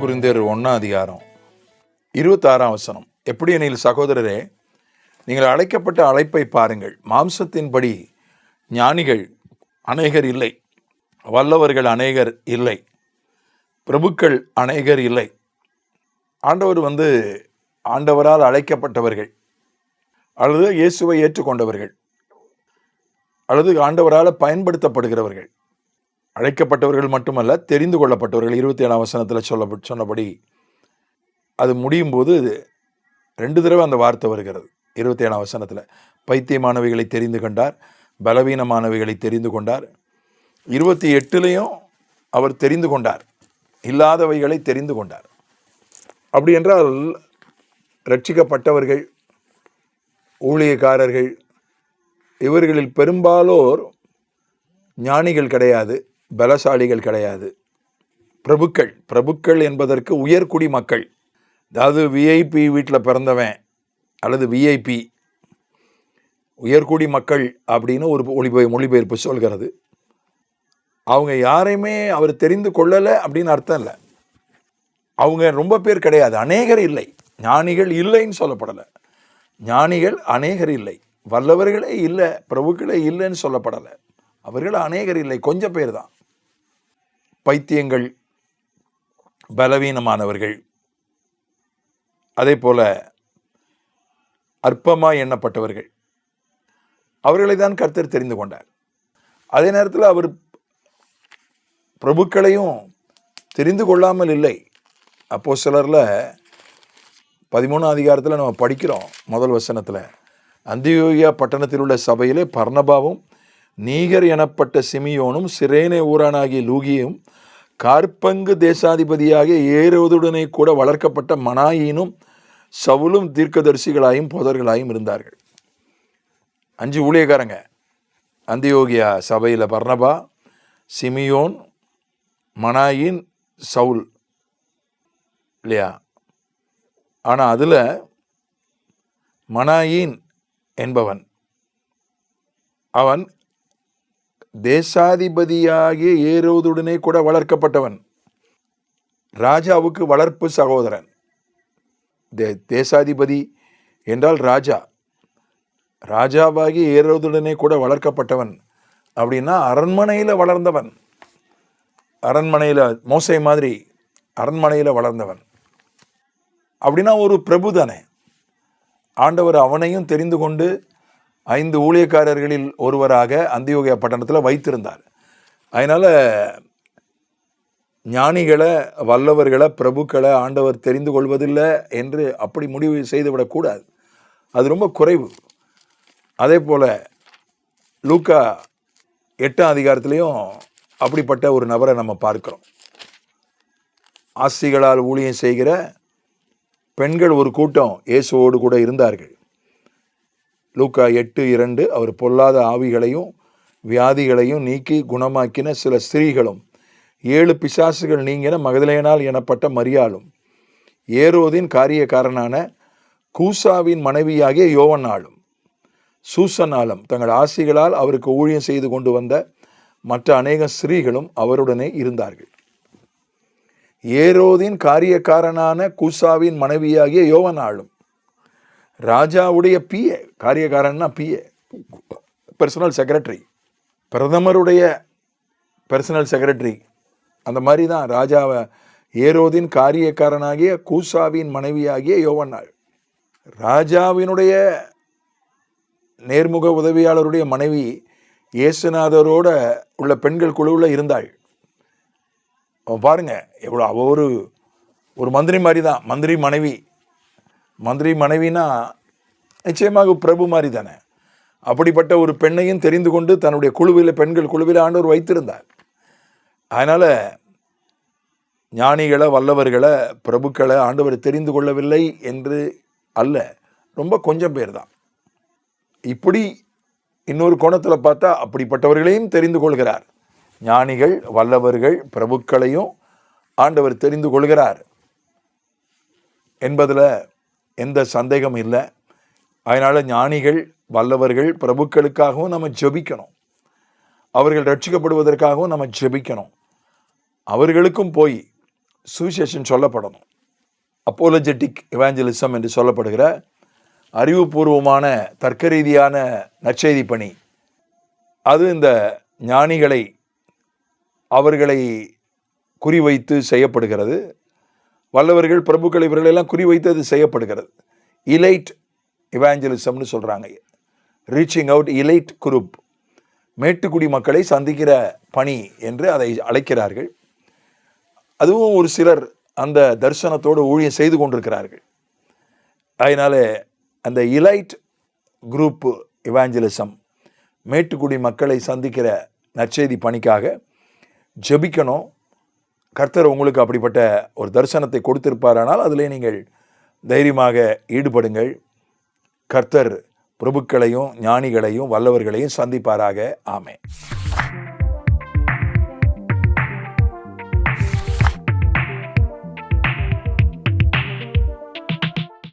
குருந்தேர் ஒன்றாம் அதிகாரம் இருபத்தாறாம் வசனம். எப்படி எனில் சகோதரரே நீங்கள் அழைக்கப்பட்ட அழைப்பை பாருங்கள். மாம்சத்தின்படி ஞானிகள் அநேகர் இல்லை. வல்லவர்கள் அநேகர் இல்லை. பிரபுக்கள் அநேகர் இல்லை. ஆண்டவர் வந்து ஆண்டவரால் அழைக்கப்பட்டவர்கள். அல்லது இயேசுவை ஏற்றுக்கொண்டவர்கள். அல்லது ஆண்டவரால் பயன்படுத்தப்படுகிறவர்கள். அழைக்கப்பட்டவர்கள் மட்டுமல்ல தெரிந்து கொள்ளப்பட்டவர்கள் இருபத்தி ஏழாம் வசனத்தில் சொல்ல சொன்னபடி அது முடியும் போது ரெண்டு தடவை அந்த வார்த்தை வருகிறது. இருபத்தி ஏழாம் வசனத்தில். பைத்தியமானவைகளை தெரிந்து கொண்டார் பலவீனமானவைகளை தெரிந்து கொண்டார். இருபத்தி எட்டுலேயும் அவர் தெரிந்து கொண்டார் இல்லாதவைகளை தெரிந்து கொண்டார். அப்படி என்றால் ரட்சிக்கப்பட்டவர்கள் ஊழியக்காரர்கள் இவர்களில் பெரும்பாலோர் ஞானிகள் கிடையாது. பலசாலிகள் கிடையாது. பிரபுக்கள் பிரபுக்கள் என்பதற்கு உயர்குடி மக்கள். அதாவது விஐபி வீட்டில் பிறந்தவன் அல்லது விஐபி உயர்குடி மக்கள் அப்படின்னு ஒரு ஒளிபெய் மொழிபெயர்ப்பு சொல்கிறது. அவங்க யாரையுமே அவர் தெரிந்து கொள்ளலை அப்படின்னு அர்த்தம் இல்லை. அவங்க ரொம்ப பேர் கிடையாது. அநேகர் இல்லை. ஞானிகள் இல்லைன்னு சொல்லப்படலை. ஞானிகள் அநேகர் இல்லை. வல்லவர்களே இல்லை பிரபுக்களே இல்லைன்னு சொல்லப்படலை. அவர்கள் அநேகர் இல்லை. கொஞ்சம் பேர் தான். பைத்தியங்கள் பலவீனமானவர்கள். அதே போல அற்பமாக எண்ணப்பட்டவர்கள். அவர்களை தான் கர்த்தர் தெரிந்து கொண்டார். அதே நேரத்தில் அவர் பிரபுக்களையும் தெரிந்து கொள்ளாமல் இல்லை. அப்போ சிலரில் பதிமூணாம் அதிகாரத்தில் நம்ம படிக்கிறோம் முதல் வசனத்தில். அந்தியோகியா பட்டணத்தில் உள்ள சபையிலே பர்ணபாவும் நீகர் எனப்பட்ட சிமியோனும் சிரேனே ஊரானாகிய லூகியும் கார்பங்கு தேசாதிபதியாகிய ஏரோதுடனே கூட வளர்க்கப்பட்ட மனாயினும் சவுலும் தீர்க்கதரிசிகளாயும் போதர்களாயும் இருந்தார்கள். அஞ்சு ஊழியக்காரங்க. அந்தியோகியா சபையில் பர்ணபா சிமியோன் மனாயின் சவுல். இல்லையா? ஆனால் அதில் மனாயின் என்பவன். அவன் தேசாதிபதியாகிய ஏரோதுடனே கூட வளர்க்கப்பட்டவன். ராஜாவுக்கு வளர்ப்பு சகோதரன். தே தேசாதிபதி என்றால் ராஜா. ராஜாவாகி ஏறுவதுடனே கூட வளர்க்கப்பட்டவன். அப்படின்னா அரண்மனையில் வளர்ந்தவன். அரண்மனையில் மோசை மாதிரி அரண்மனையில் வளர்ந்தவன். அப்படின்னா ஒரு பிரபு தானே. ஆண்டவர் அவனையும் தெரிந்து கொண்டு ஐந்து ஊழியக்காரர்களில் ஒருவராக அந்தியோகியா பட்டணத்தில் வைத்திருந்தார். அதனால் ஞானிகளை வல்லவர்களை பிரபுக்களை ஆண்டவர் தெரிந்து கொள்வதில்லை என்று அப்படி முடிவு செய்துவிடக்கூடாது அது ரொம்ப குறைவு. அதே போல் லூக்கா எட்டாம் அதிகாரத்துலேயும் அப்படிப்பட்ட ஒரு நபரை நம்ம பார்க்குறோம். ஆஸ்திகளால் ஊழியம் செய்கிற பெண்கள் ஒரு கூட்டம் இயேசுவோடு கூட இருந்தார்கள். லூக்கா எட்டு இரண்டு அவர் பொல்லாத ஆவிகளையும் வியாதிகளையும் நீக்கி குணமாக்கின சில ஸ்திரீகளும் ஏழு பிசாசுகள் நீங்கின மகதலேனால் எனப்பட்ட மரியாளும். ஏரோதின் காரியக்காரனான கூசாவின் மனைவியாகிய யோவன்னாளும். சூசனாலும் தங்கள் ஆசிகளால் அவருக்கு ஊழியம் செய்து கொண்டு வந்த மற்ற அநேக ஸ்திரீகளும் அவருடனே இருந்தார்கள். ஏரோதின் காரியக்காரனான கூசாவின் மனைவியாகிய யோவனாளும் ராஜாவுடைய பிஏ காரியக்காரன்னா பிஏ பர்சனல் செக்ரட்டரி பிரதமருடைய பர்சனல் செக்ரட்டரி அந்த மாதிரி தான் ராஜாவை ஏரோதின் காரியக்காரனாகிய கூசாவின் மனைவியாகிய யோவன்னாள். ராஜாவினுடைய நேர்முக உதவியாளருடைய மனைவி இயேசுநாதரோட உள்ள பெண்கள் குழுவில் இருந்தாள். அவன் பாருங்க எவ்வளோ அவ ஒரு ஒரு மந்திரி மாதிரி தான் மந்திரி மனைவி. மந்திரி மனைவினா நிச்சயமாக பிரபு மாதிரி தானே அப்படிப்பட்ட ஒரு பெண்ணையும் தெரிந்து கொண்டு தன்னுடைய குழுவில் பெண்கள் குழுவில் ஆண்டவர் வைத்திருந்தார். அதனால் ஞானிகளை வல்லவர்களை பிரபுக்களை ஆண்டவர் தெரிந்து கொள்ளவில்லை என்று அல்ல ரொம்ப கொஞ்சம் பேர் தான் இப்படி இன்னொரு கோணத்தில் பார்த்தா அப்படிப்பட்டவர்களையும் தெரிந்து கொள்கிறார். ஞானிகள் வல்லவர்கள் பிரபுக்களையும் ஆண்டவர் தெரிந்து கொள்கிறார். என்பதில் எந்த சந்தேகம் இல்லை. அதனால் ஞானிகள் வல்லவர்கள் பிரபுக்களுக்காகவும் நம்ம ஜெபிக்கணும். அவர்கள் ரட்சிக்கப்படுவதற்காகவும் நம்ம ஜெபிக்கணும். அவர்களுக்கும் போய் சுவிசேஷன் சொல்லப்படணும். அப்போலஜெட்டிக் இவாஞ்சலிசம் என்று சொல்லப்படுகிற அறிவுபூர்வமான தர்க்க ரீதியான நற்செய்தி பணி. அது இந்த ஞானிகளை அவர்களை குறிவைத்து செய்யப்படுகிறது. வல்லவர்கள் பிரபுக்கள் இவர்களெல்லாம் குறிவைத்து அது செய்யப்படுகிறது. இலைட் இவாஞ்சலிசம்னு சொல்கிறாங்க ரீச்சிங் அவுட் இலைட் குரூப் மேட்டுக்குடி மக்களை சந்திக்கிற பணி என்று அதை அழைக்கிறார்கள். அதுவும் ஒரு சிலர் அந்த தரிசனத்தோடு ஊழியம் செய்து கொண்டிருக்கிறார்கள். அதனால் அந்த இலைட் குரூப் இவாஞ்சலிசம் மேட்டுக்குடி மக்களை சந்திக்கிற நற்செய்தி பணிக்காக ஜெபிக்கணும். கர்த்தர் உங்களுக்கு அப்படிப்பட்ட ஒரு தரிசனத்தை கொடுத்திருப்பாரானால் அதிலே நீங்கள் தைரியமாக ஈடுபடுங்கள். கர்த்தர் பிரபுக்களையும் ஞானிகளையும் வல்லவர்களையும் சந்திப்பாராக. ஆமே